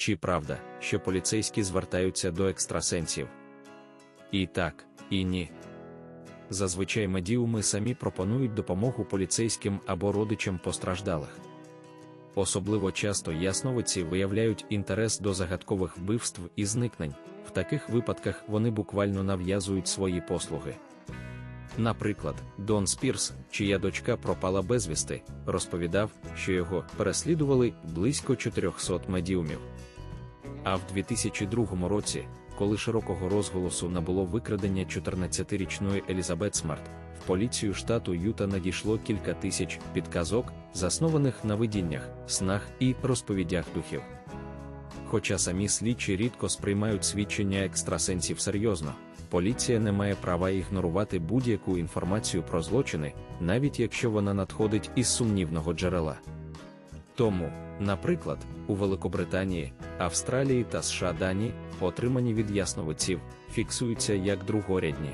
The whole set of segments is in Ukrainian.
Чи правда, що поліцейські звертаються до екстрасенсів? І так, і ні. Зазвичай медіуми самі пропонують допомогу поліцейським або родичам постраждалих. Особливо часто ясновидці виявляють інтерес до загадкових вбивств і зникнень, в таких випадках вони буквально нав'язують свої послуги. Наприклад, Дон Спірс, чия дочка пропала безвісти, розповідав, що його переслідували близько 400 медіумів. А в 2002 році, коли широкого розголосу набуло викрадення 14-річної Елізабет Смарт, в поліцію штату Юта надійшло кілька тисяч підказок, заснованих на видіннях, снах і розповідях духів. Хоча самі слідчі рідко сприймають свідчення екстрасенсів серйозно, поліція не має права ігнорувати будь-яку інформацію про злочини, навіть якщо вона надходить із сумнівного джерела. Тому, наприклад, у Великобританії, Австралії та США дані, отримані від ясновидців, фіксуються як другорядні.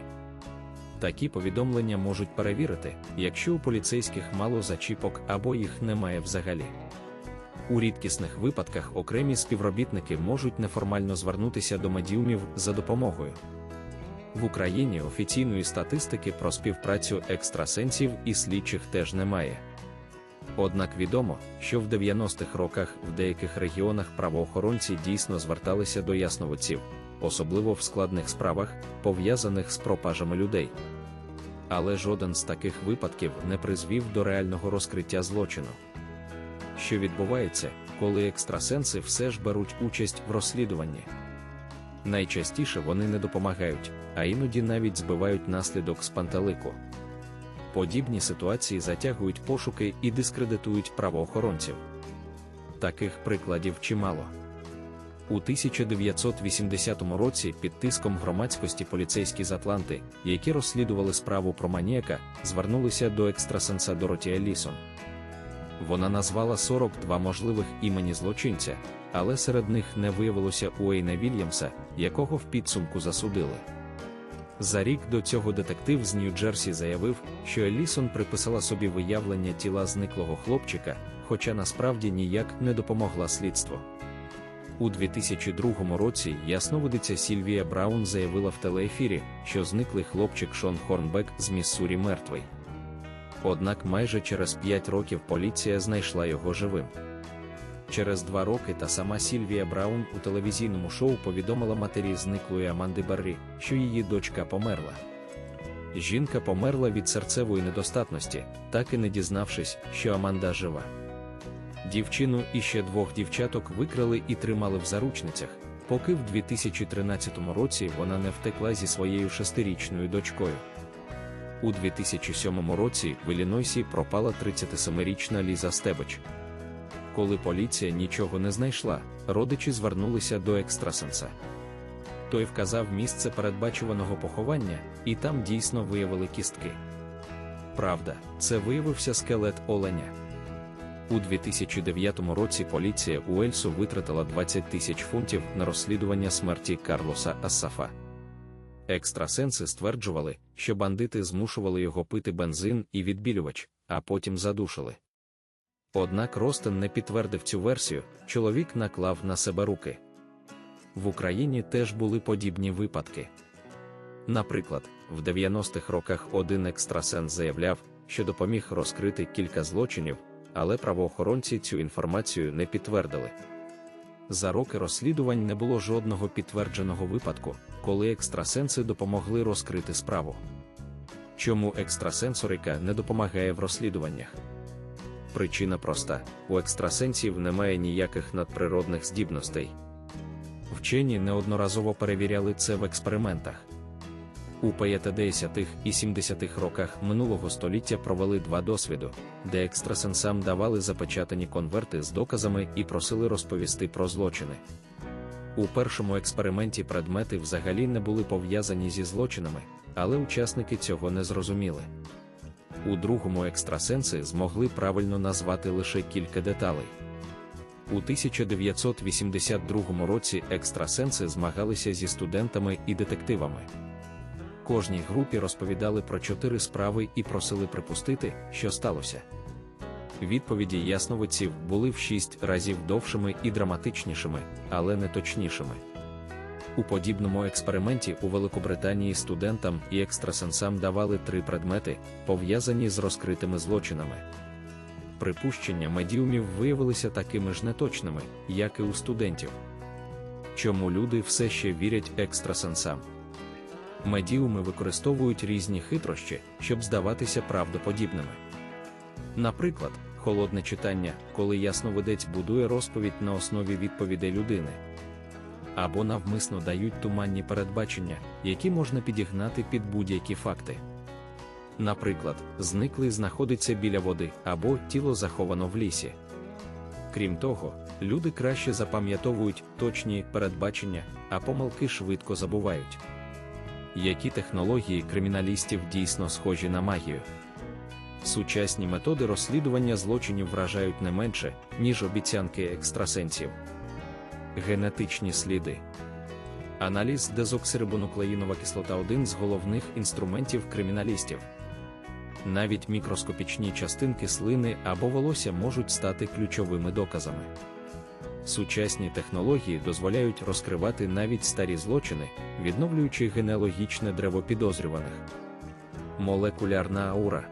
Такі повідомлення можуть перевірити, якщо у поліцейських мало зачіпок або їх немає взагалі. У рідкісних випадках окремі співробітники можуть неформально звернутися до медіумів за допомогою. В Україні офіційної статистики про співпрацю екстрасенсів і слідчих теж немає. Однак відомо, що в 90-х роках в деяких регіонах правоохоронці дійсно зверталися до ясновидців, особливо в складних справах, пов'язаних з пропажами людей. Але жоден з таких випадків не призвів до реального розкриття злочину. Що відбувається, коли екстрасенси все ж беруть участь в розслідуванні? Найчастіше вони не допомагають, а іноді навіть збивають наслідок з пантелику. Подібні ситуації затягують пошуки і дискредитують правоохоронців. Таких прикладів чимало. У 1980 році під тиском громадськості поліцейські з Атланти, які розслідували справу про маніяка, звернулися до екстрасенса Дороті Елісон. Вона назвала 42 можливих імені злочинця, але серед них не виявилося Уейна Вільямса, якого в підсумку засудили. За рік до цього детектив з Нью-Джерсі заявив, що Елісон приписала собі виявлення тіла зниклого хлопчика, хоча насправді ніяк не допомогла слідству. У 2002 році ясновидиця Сільвія Браун заявила в телеефірі, що зниклий хлопчик Шон Хорнбек з Міссурі мертвий. Однак майже через 5 років поліція знайшла його живим. Через два роки та сама Сільвія Браун у телевізійному шоу повідомила матері зниклої Аманди Баррі, що її дочка померла. Жінка померла від серцевої недостатності, так і не дізнавшись, що Аманда жива. Дівчину і ще двох дівчаток викрали і тримали в заручницях, поки в 2013 році вона не втекла зі своєю шестирічною дочкою. У 2007 році в Іллінойсі пропала 37-річна Ліза Стебич. Коли поліція нічого не знайшла, родичі звернулися до екстрасенса. Той вказав місце передбачуваного поховання, і там дійсно виявили кістки. Правда, це виявився скелет оленя. У 2009 році поліція Уельсу витратила 20 тисяч фунтів на розслідування смерті Карлоса Ассафа. Екстрасенси стверджували, що бандити змушували його пити бензин і відбілювач, а потім задушили. Однак Ростен не підтвердив цю версію, чоловік наклав на себе руки. В Україні теж були подібні випадки. Наприклад, в 90-х роках один екстрасенс заявляв, що допоміг розкрити кілька злочинів, але правоохоронці цю інформацію не підтвердили. За роки розслідувань не було жодного підтвердженого випадку, коли екстрасенси допомогли розкрити справу. Чому екстрасенсорика не допомагає в розслідуваннях? Причина проста: у екстрасенсів немає ніяких надприродних здібностей. Вчені неодноразово перевіряли це в експериментах. У 50-х і 70-х роках минулого століття провели два досвіду, де екстрасенсам давали запечатані конверти з доказами і просили розповісти про злочини. У першому експерименті предмети взагалі не були пов'язані зі злочинами, але учасники цього не зрозуміли. У другому екстрасенси змогли правильно назвати лише кілька деталей. У 1982 році екстрасенси змагалися зі студентами і детективами. Кожній групі розповідали про чотири справи і просили припустити, що сталося. відповіді ясновидців були в шість разів довшими і драматичнішими, але не точнішими. У подібному експерименті у Великобританії студентам і екстрасенсам давали три предмети, пов'язані з розкритими злочинами. Припущення медіумів виявилися такими ж неточними, як і у студентів. Чому люди все ще вірять екстрасенсам? Медіуми використовують різні хитрощі, щоб здаватися правдоподібними. Наприклад, холодне читання, коли ясновидець будує розповідь на основі відповідей людини, або навмисно дають туманні передбачення, які можна підігнати під будь-які факти. Наприклад, зниклий знаходиться біля води або тіло заховано в лісі. Крім того, люди краще запам'ятовують точні передбачення, а помилки швидко забувають. Які технології криміналістів дійсно схожі на магію? Сучасні методи розслідування злочинів вражають не менше, ніж обіцянки екстрасенсів. Генетичні сліди. Аналіз дезоксирибонуклеїнова кислота один з головних інструментів криміналістів. Навіть мікроскопічні частинки слини або волосся можуть стати ключовими доказами. Сучасні технології дозволяють розкривати навіть старі злочини, відновлюючи генеалогічне древо підозрюваних. Молекулярна аура.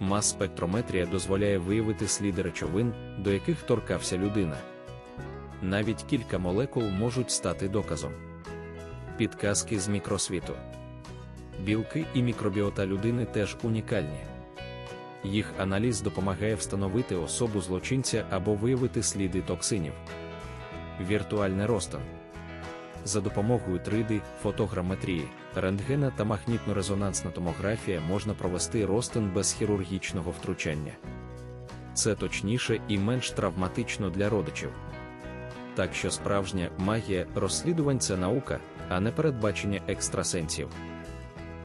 Мас-спектрометрія дозволяє виявити сліди речовин, до яких торкався людина. Навіть кілька молекул можуть стати доказом. Підказки з мікросвіту. Білки і мікробіота людини теж унікальні. Їх аналіз допомагає встановити особу злочинця або виявити сліди токсинів. Віртуальне розтин. За допомогою 3D, фотограметрії, рентгена та магнітно-резонансна томографія можна провести розтин без хірургічного втручання. Це точніше і менш травматично для родичів. Так що справжня магія розслідувань це наука, а не передбачення екстрасенсів.